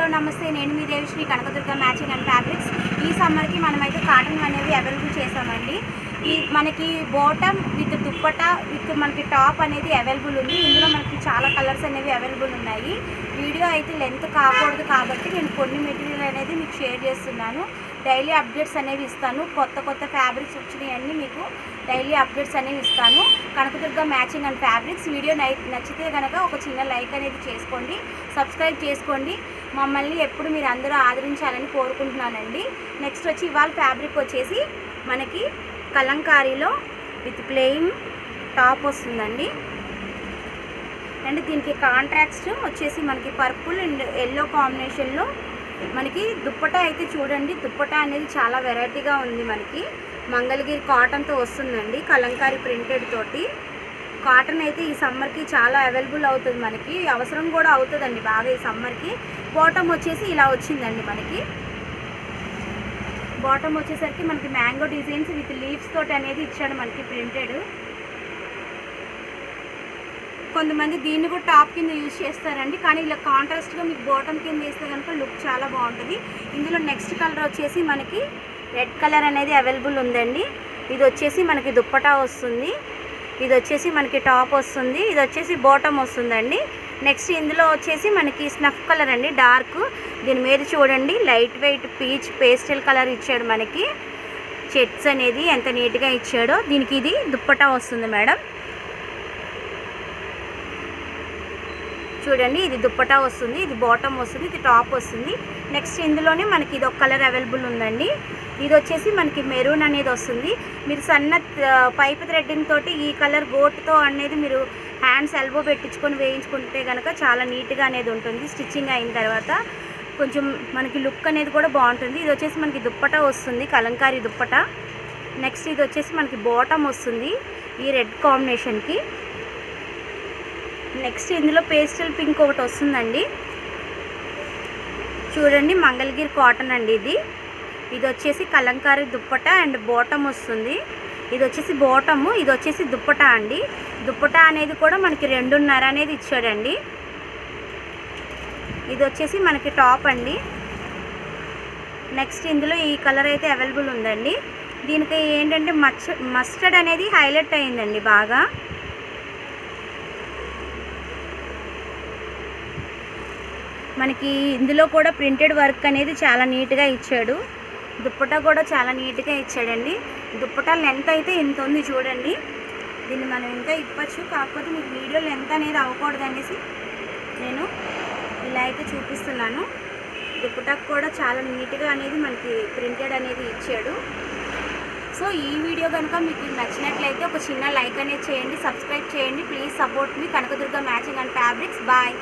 Hello నమస్తే. నేను మీ Devishri Kanakadurga matching and fabrics. ఈ సమ్మర్కి మనమైతే కాటన్ అనేవి అవైలబుల్ చేసామండి ఈ మనకి బాటమ్ విత్ దుప్పట విత్ మనకి టాప్ అనేది అవైలబుల్ ఉంది. ఇందులో మనకి చాలా కలర్స్ అనేవి అవైలబుల్ ఉన్నాయి. వీడియో అయితే లెంత్ కాకూడదు కాబట్టి నేను కొన్ని మెటీరియల్ అనేది మీకు షేర్ చేస్తున్నాను. డైలీ అప్డేట్స్ అనేవి ఇస్తాను. కొత్త కొత్త ఫ్యాబ్రిక్స్ వచ్చినాయి అన్నీ మీకు డైలీ అప్డేట్స్ అనేవి ఇస్తాను. Kanakadurga matching and fabrics. Video నచ్చితే కనుక ఒక చిన్న లైక్ అనేది చేసుకోండి. సబ్స్క్రైబ్ చేసుకోండి. మమ్మల్ని ఎప్పుడు మీరు అందరూ ఆదరించాలని కోరుకుంటున్నానండి. నెక్స్ట్ వచ్చి ఇవాళ ఫ్యాబ్రిక్ వచ్చేసి మనకి కలంకారీలో విత్ ప్లెయిన్ టాప్ వస్తుందండి. అండ్ దీనికి కాంట్రాక్ట్స్ వచ్చేసి మనకి పర్పుల్ అండ్ ఎల్లో కాంబినేషన్లో మనకి దుప్పట అయితే చూడండి దుప్పట అనేది చాలా వెరైటీగా ఉంది మనకి. మంగళగిరి కాటన్తో వస్తుందండి కలంకారీ ప్రింటెడ్ తోటి. కాటన్ అయితే ఈ సమ్మర్కి చాలా అవైలబుల్ అవుతుంది మనకి. అవసరం కూడా అవుతుందండి బాగా ఈ సమ్మర్కి. బాటమ్ వచ్చేసి ఇలా వచ్చిందండి మనకి. బాటమ్ వచ్చేసరికి మనకి మ్యాంగో డిజైన్స్ విత్ లీవ్స్ తోటి అనేది ఇచ్చాడు మనకి ప్రింటెడ్. కొంతమంది దీన్ని కూడా టాప్ కింద యూజ్ చేస్తారండి. కానీ ఇలా కాంట్రాస్ట్గా మీకు బాటమ్ కింద వేస్తే కనుక లుక్ చాలా బాగుంటుంది. ఇందులో నెక్స్ట్ కలర్ వచ్చేసి మనకి రెడ్ కలర్ అనేది అవైలబుల్ ఉందండి. ఇది వచ్చేసి మనకి దుప్పటా వస్తుంది. ఇది వచ్చేసి మనకి టాప్ వస్తుంది. ఇది వచ్చేసి బాటమ్ వస్తుందండి. నెక్స్ట్ ఇందులో వచ్చేసి మనకి స్నఫ్ కలర్ అండి. డార్క్. దీని మీద చూడండి. Light weight peach pastel colour ఇచ్చాడు మనకి. చెట్స్ అనేది ఎంత నీట్గా ఇచ్చాడో. దీనికి ఇది దుప్పటా వస్తుంది మేడం. చూడండి ఇది దుప్పటా వస్తుంది ఇది బాటమ్ వస్తుంది ఇది టాప్ వస్తుంది. నెక్స్ట్ ఇందులోనే మనకి ఇది ఒక కలర్ అవైలబుల్ ఉందండి. ఇది వచ్చేసి మనకి మెరూన్ అనేది వస్తుంది. మీరు సన్న పైప్ థ్రెడ్డింగ్ తోటి ఈ కలర్ గోట్తో అనేది మీరు హ్యాండ్స్ ఎల్బో పెట్టించుకొని వేయించుకుంటే కనుక చాలా నీట్గా అనేది ఉంటుంది. స్టిచ్చింగ్ అయిన తర్వాత కొంచెం మనకి లుక్ అనేది కూడా బాగుంటుంది. ఇది వచ్చేసి మనకి దుప్పటా వస్తుంది కలంకారీ దుప్పటా. నెక్స్ట్ ఇది వచ్చేసి మనకి బాటమ్ వస్తుంది ఈ రెడ్ కాంబినేషన్కి. నెక్స్ట్ ఇందులో పేస్టల్ పింక్ ఒకటి వస్తుందండి. చూడండి మంగళగిరి కాటన్ అండి ఇది. ఇది వచ్చేసి కలంకారీ దుప్పట అండ్ బోటం వస్తుంది. ఇది వచ్చేసి బోటము ఇది వచ్చేసి దుప్పట అండి. దుప్పట అనేది కూడా మనకి రెండున్నర అనేది ఇచ్చాడండి. ఇది వచ్చేసి మనకి టాప్ అండి. నెక్స్ట్ ఇందులో ఈ కలర్ అయితే అవైలబుల్ ఉందండి. దీనికి ఏంటంటే మచ్చ మస్టర్డ్ అనేది హైలైట్ అయిందండి బాగా. మనకి ఇందులో కూడా ప్రింటెడ్ వర్క్ అనేది చాలా నీట్గా ఇచ్చాడు. దుప్పటా కూడా చాలా నీట్గా ఇచ్చాడండి. దుప్పటా లెంత్ అయితే ఇంత ఉంది చూడండి. దీన్ని మనం ఇంకా ఇప్పచ్చు కాకపోతే మీకు వీడియో లెంత్ అనేది అవ్వకూడదు అనేసి నేను ఇలా అయితే చూపిస్తున్నాను. దుప్పటాకు కూడా చాలా నీట్గా అనేది మనకి ప్రింటెడ్ అనేది ఇచ్చాడు. సో ఈ వీడియో కనుక మీకు నచ్చినట్లయితే ఒక చిన్న లైక్ అనేది చేయండి. సబ్స్క్రైబ్ చేయండి. Please support me Kanakadurga matching and fabrics. Bye.